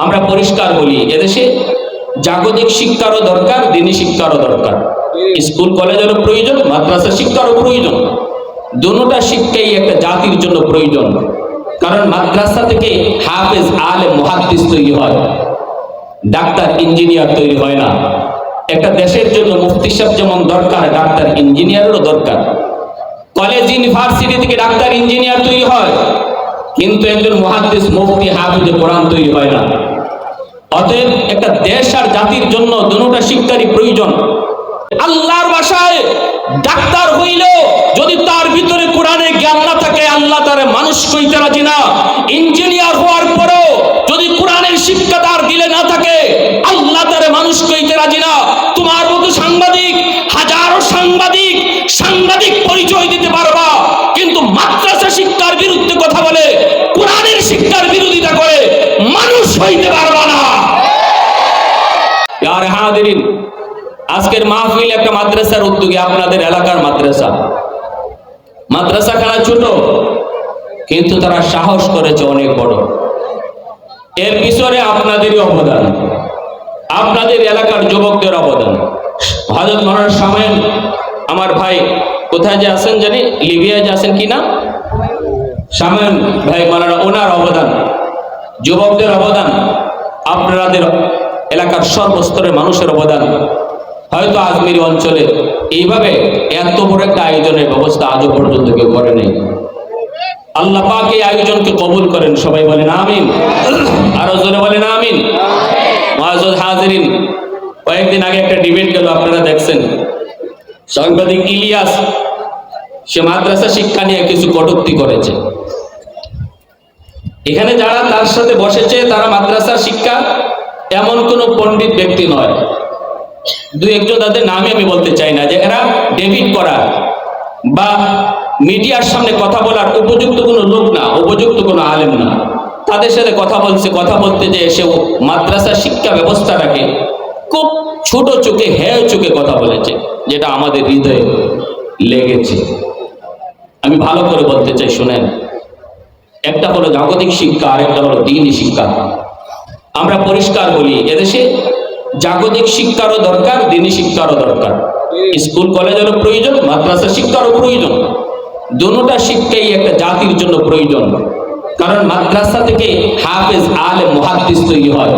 আমরা পরিষ্কার বলি, এদেশে জাগতিক শিক্ষারও দরকার, দিনী শিক্ষারও দরকার। স্কুল কলেজেরও প্রয়োজন মাদ্রাসা শিক্ষারও প্রয়োজন। দুটা শিক্ষাই একটা জাতির জন্য প্রয়োজন। কারণ মাদ্রাসা থেকে হাফেজ আলে মুহাদ্দিস তৈরি হয়। ডাক্তার, ইঞ্জিনিয়ার তৈরি হয় না। একটা দেশের জন্য মুফতি সাহেব যেমন দরকার, ডাক্তার, ইঞ্জিনিয়ারেরও দরকার। কলেজ, ইউনিভার্সিটি থেকে ডাক্তার, ইঞ্জিনিয়ার তৈরি হয়। কিন্তু একজন মহাদ্দেশ মুফতি, হাফিজে কোরআন তৈরি হয় না। অতএব একটা দেশ আর জাতির জন্য দুটা শিক্ষারই প্রয়োজন। আল্লাহর ভাষায় ডাক্তার হইলেও যদি তার ভিতরে কোরআনে জ্ঞান না থাকে, আল্লাহ তারে মানুষ কইতে রাজি না। ইঞ্জিনিয়ার হওয়ার পরেও যদি কোরআনের শিক্ষা তার দিলে না থাকে, আল্লাহ তারে মানুষ কইতে রাজি না। তোমার মতো সাংবাদিক, হাজারো সাংবাদিক সাংবাদিক পরিচয় দিতে পারবা, কিন্তু মাদ্রাসা শিক্ষার বিরুদ্ধে কথা বলে, কোরআনের শিক্ষার বিরোধিতা করে মানুষ হইতে পারবা না আর আজকের মাহফিল একটা মাদ্রাসার উদ্যোগে আপনাদের এলাকার মাদ্রাসা। মাদ্রাসা খানা ছোট, কিন্তু তারা সাহস করেছে অনেক বড়। এর পিছনে আপনাদেরই অবদান, আপনাদের এলাকার যুবকদের অবদান। হজরত মহারাজ সামেন আমার ভাই, কোথায় যে আছেন জানি? লিবিয়ায় যে আছেন কি না? সামেন ভাই মানারা ওনার অবদান, যুবকদের অবদান, আপনাদের এলাকার সর্বস্তরের মানুষের অবদান। হয়তো আজমির অঞ্চলে এইভাবে এত বড় একটা আয়োজনের ব্যবস্থা আজও পর্যন্ত কেউ করে নেই। আল্লাহ পাক এই আয়োজনকে কবুল করেন, সবাই বলেন আমিন। আরও জোরে বলেন আমিন। মহাজুদ হাজিরিন, কয়েকদিন আগে একটা ডিবেট গেল, আপনারা দেখছেন। সাংবাদিক ইলিয়াস, সে মাদ্রাসা শিক্ষা নিয়ে কিছু কটূক্তি করেছে। এখানে যারা তার সাথে বসেছে, তারা মাদ্রাসা শিক্ষা এমন কোনো পণ্ডিত ব্যক্তি নয়। দু একজন তাদের নামে আমি বলতে চাই না যে এরা ডেভিড করা বা মিডিয়ার সামনে কথা বলার উপযুক্ত কোনো লোক না, উপযুক্ত কোনো আলেম না। তাদের সাথে কথা বলছে, কথা বলতে যে ও মাদ্রাসা শিক্ষা ব্যবস্থাটাকে খুব ছোট চোখে হ্যাঁ চোখে কথা বলেছে, যেটা আমাদের হৃদয়ে লেগেছে। আমি ভালো করে বলতে চাই, শুনেন। একটা হলো জাগতিক শিক্ষা আর একটা হলো দিনী শিক্ষা। আমরা পরিষ্কার বলি, এদেশে জাগতিক শিক্ষারও দরকার, দিনী শিক্ষারও দরকার। স্কুল কলেজেরও প্রয়োজন, মাদ্রাসা শিক্ষারও প্রয়োজন। দুটা শিক্ষাই একটা জাতির জন্য প্রয়োজন। কারণ মাদ্রাসা থেকে হাফেজ আলে মুহাদ্দিস তৈরি হয়।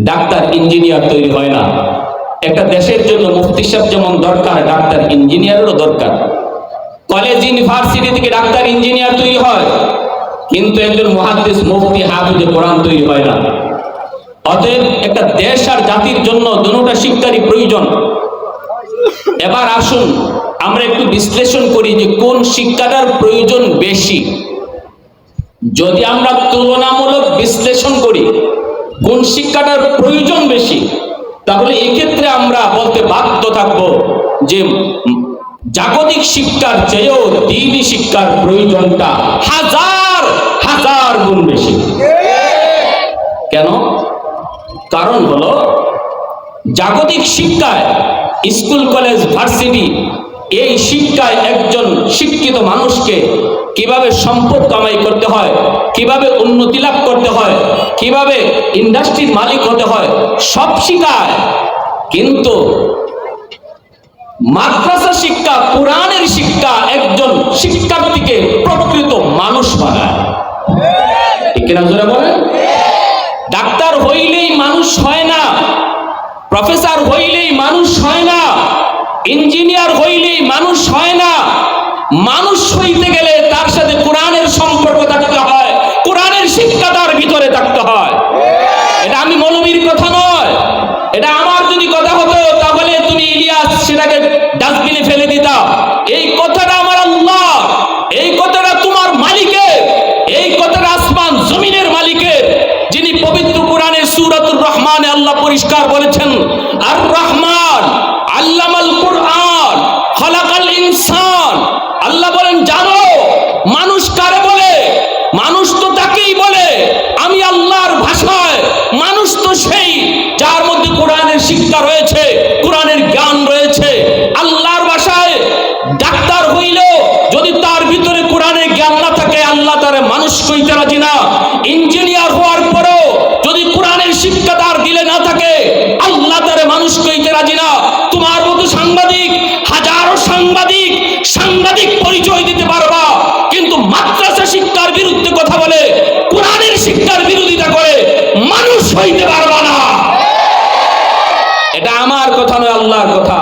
ডাক্তার, ইঞ্জিনিয়ার তৈরি হয় না। একটা দেশের জন্য মুফতি সাহেব যেমন দরকার, ডাক্তার, ইঞ্জিনিয়ারেরও দরকার। কলেজ, ইউনিভার্সিটি থেকে ডাক্তার, ইঞ্জিনিয়ার তৈরি হয়। কিন্তু একজন মহাদ্দেশ মুফতি, হাফিজে কোরআন তৈরি হয় না। অতএব একটা দেশ আর জাতির জন্য দুটা শিক্ষারই প্রয়োজন। এবার আসুন, আমরা একটু বিশ্লেষণ করি যে কোন শিক্ষাটার প্রয়োজন বেশি। যদি আমরা তুলনামূলক বিশ্লেষণ করি, কোন শিক্ষাটার প্রয়োজন বেশি, তাহলে এক্ষেত্রে আমরা বলতে বাধ্য থাকব যে জাগতিক শিক্ষার চেয়েও দিনী শিক্ষার প্রয়োজনটা হাজার হাজার গুণ বেশি। কেন? কারণ হলো জাগতিক শিক্ষায় স্কুল, কলেজ, ভার্সিটি, এই শিক্ষায় একজন শিক্ষিত মানুষকে কীভাবে সম্পদ কামাই করতে হয়, কীভাবে উন্নতি লাভ করতে হয়, কীভাবে ইন্ডাস্ট্রির মালিক হতে হয়, সব শিখায়। কিন্তু মাদ্রাসা শিক্ষা, কোরআনের শিক্ষা একজন শিক্ষার্থীকে প্রকৃত মানুষ বানায় জোরে বলেন ডাক্তার হইলেই মানুষ হয় না প্রফেসর হইলেই মানুষ হয় না, ইঞ্জিনিয়ার হইলেই মানুষ হয় না, মানুষ হইতে গেলে তার সাথে কোরআনের সম্পর্ক থাকতে হয়, কোরআনের শিক্ষা তার ভিতরে থাকতে হয়। এটা আমি মৌলবীর কথা নয়, এটা আমার যদি কথা হতো, তাহলে তুমি ইলিয়াস সেটাকে ডাস্টবিনে ফেলে দিতা। এই কথাটা রাজি না ইঞ্জিনিয়ার হওয়ার পরেও যদি কোরআনের শিক্ষা তার দিলে না থাকে, আল্লাহ তার মানুষ কইতে রাজি না। তোমার মতো সাংবাদিক, হাজারো সাংবাদিক সাংবাদিক পরিচয় দিতে পারবা, কিন্তু মাদ্রাসা শিক্ষার বিরুদ্ধে কথা বলে, কোরআনের শিক্ষার বিরোধিতা করে মানুষ হইতে পারবা না। এটা আমার কথা নয়, আল্লাহর কথা।